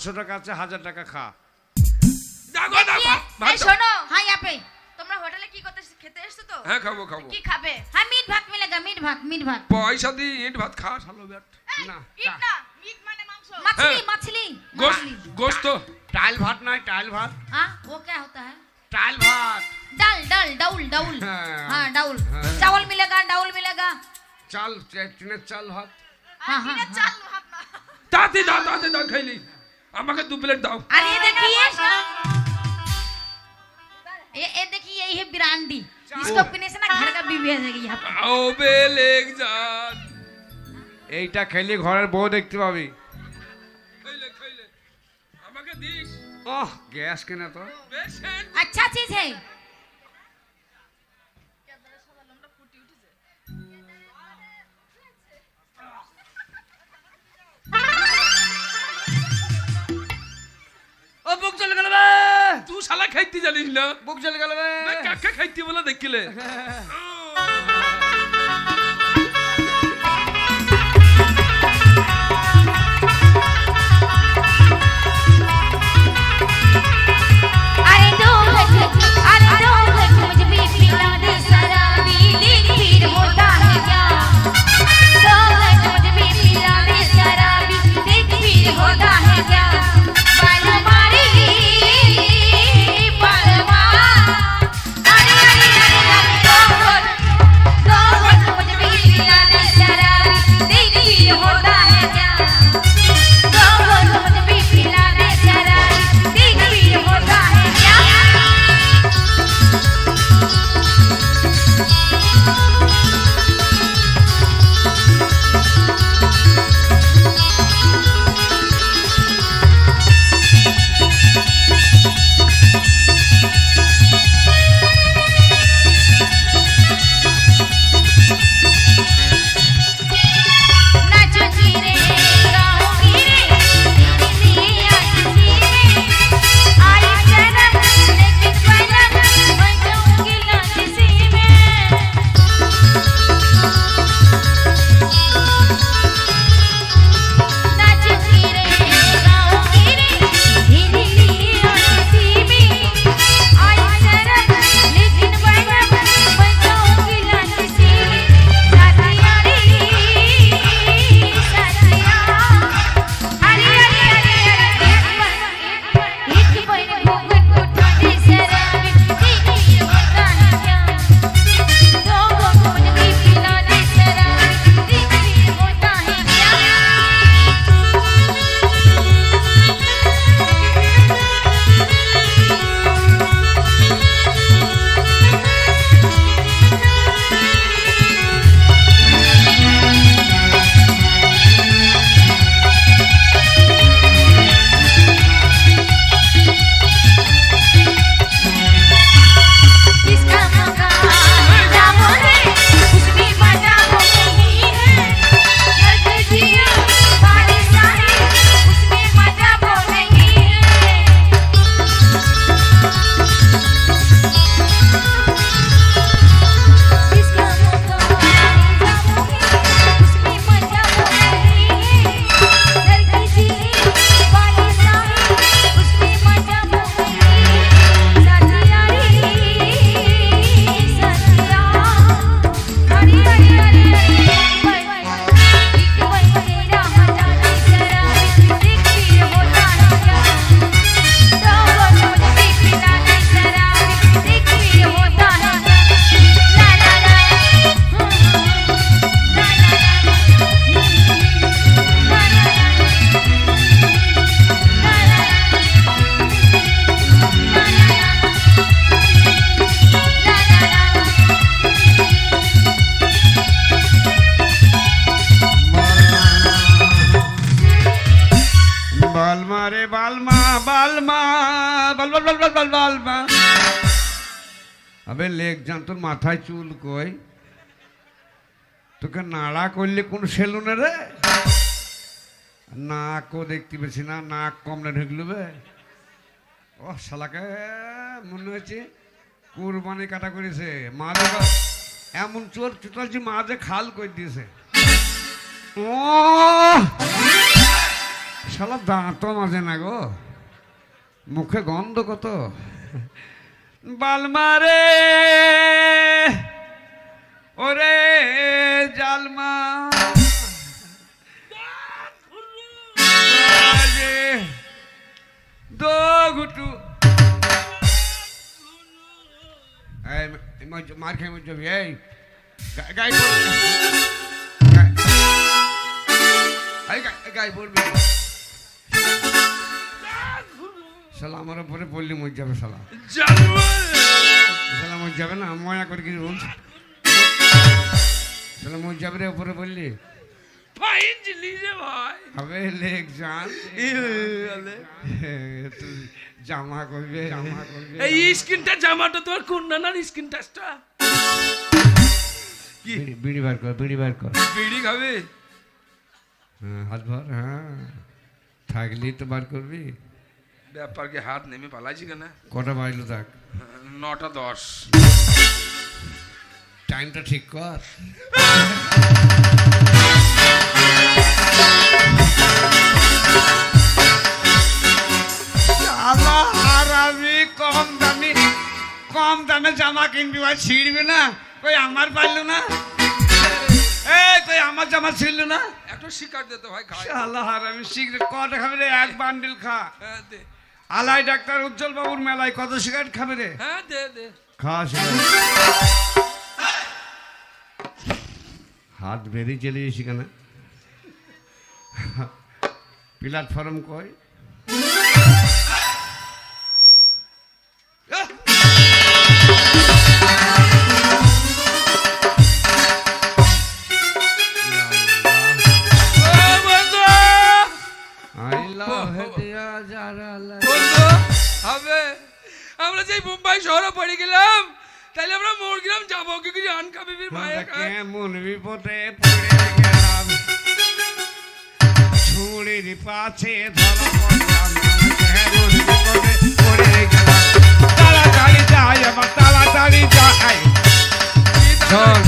পাঁচশো টাকা আছে হাজার টাকা খা দেখো দেখো এই শোনো হ্যাঁ यहाँ पे তোমরা হোটেলে কি করতে খেতে এসছো তো হ্যাঁ খাবো খাবো কি খাবে হ্যাঁ মিট ভাত মিলেগা মিট ভাত মিট ভাত পয়সা দিয়ে ইট ভাত খা শালো ব্যাট না ইট না মিট মানে মাংস मछली হ্যাঁ। मछली গোস্ত मछली গোস্ত টাইল ভাত নয় টাইল ভাত हाँ वो क्या होता है টাইল ভাত डाल डाल डाउल डाउल हाँ। हाँ डाउल हाँ। चावल मिलेगा डाउल मिलेगा চাল চে- টিনের চাল ভাত हाँ हाँ हाँ। তাতে দাও তাতে দাও খাইলি আমাকে দু প্লেট দাও अरे ये देखिए ये ये देखिए यही है बिरांडी इसको पीने से ना घर का बीवी आ जाएगी यहाँ पे ও বেলেগ জান এইটা খেলে ঘরের বউ দেখতে পাবি খাইলে খাইলে আমাকে দিস ওহ গ্যাস কেনা তো পেশেন্ট अच्छा चीज है শালা খাইতে জানিস না? বুক চলে গেল কাকে খাইতে বলে দেখিলে? বাল বাল বাল আবে লেগ যান তোর মাথায় চুল কই? তোকে নাড়া করলে কোন সেলুনে রে? নাকও দেখতে পেয়েছি না, নাক কমলে ঢুকলো বে। ও শালাকে, মনে হচ্ছে কুরবানি কাটা করেছে। মা এমন চোর চুটালছি মা যে খাল করে দিয়েছে। ও! শালা দাঁতও মাজে না গো। মুখে গন্ধ কত? বালমারে ওরে জালমা বাজে দো ঘুটু। এই মজ- মার খেয়ে মজ যাবি এই। গাই গাই- এই গাই- গাই বলবি শালা আমার উপরে পড়লি মজ যাবে শালা। শালা মজ যাবে না ময়া করে কিছু বলছি। শালা মজ যাবে রে উপরে তুই জামা করবে জামা করবে। এই স্কিনটা জামাটা তোমার কোন নানার স্কিন টাচটা? কি? বিড়ি- বার কর বিড়ি বার কর। বিড়ি খাবে? হ্যাঁ হাত ভর হ্যাঁ। থাকলি তো বার করবি। ব্যাপার কি হাত নেমে পালাইছি কেন? কটা বাজলো থাক নটা দশ। টাইমটা ঠিক কর। হারামি কম দামি কম দামে জামা কিনবি ভাই ছিঁড়বি না। কই আমার পারল না? এই কই আমার জামা ছিল না? একটু শিকার দিতে ভাই খাই। শালা হারামি সিগারেট কটা খাবে রে? এক বান্ডিল খা। হ্যাঁ দে। আলাই ডাক্তার উজ্জ্বল বাবুর মেলায় কত সিগারেট খাবে রে? হ্যাঁ দে দে। খা হাত বেরিয়ে চলে যাই সেখানে প্ল্যাটফর্ম কই আমরা মুম্বাই শহরে পড়ে গেলাম। তাহলে আমরা যাব। কি করে মায়ের কেমন বিপদে পড়ে গেলাম। ছুরির ধরা পড়লাম। কেমন বিপদে পড়ে গেলাম। তাড়াতাড়ি যাই আবার তাড়াতাড়ি যাই। শোন।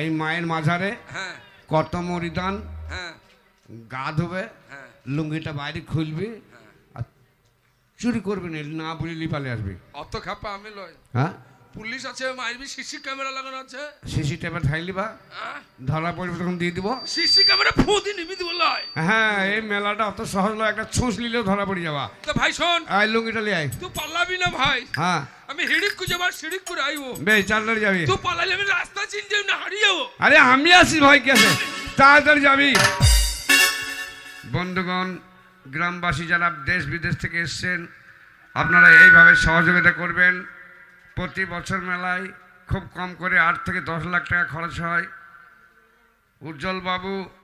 এই মায়ের মাঝারে হ্যাঁ। কত মরিদান? হ্যাঁ। গা ধুবে হ্যাঁ। লুঙ্গিটা বাইরে খুলবি চুরি করবি না না বলি পালে আসবি। অত খাপা আমি লয় হ্যাঁ? পুলিশ আছে মারবি সিসি ক্যামেরা লাগানো আছে। সিসি টেপে ঠাইলি বা? ধরা পড়বে তখন দিয়ে দিব। সিসি ক্যামেরা ফুদি নিবি দিব লয়। হ্যাঁ এই মেলাটা অত সহজ নয় একটা ছুঁচ নিলেও ধরা পড়ে যাবা। তো ভাই শোন। আয় লুঙ্গিটা লিয়ে আয়। তুই পালাবি না ভাই। হ্যাঁ। আমি হিড়িক করে যাবার সিড়িক করে আইবো। বেশ চালটারি যাবি। তুই পালাইলে আমি রাস্তা চিন যাই না হারিয়ে যাব। আরে আমি আছি ভাই কি আছে? তাড়াতাড়ি যাবি। বন্ধুগণ গ্রামবাসী যারা দেশ বিদেশ থেকে এসছেন, আপনারা এইভাবে সহযোগিতা করবেন। প্রতি বছর মেলায় খুব কম করে আট থেকে দশ লাখ টাকা খরচ হয়। উজ্জ্বল বাবু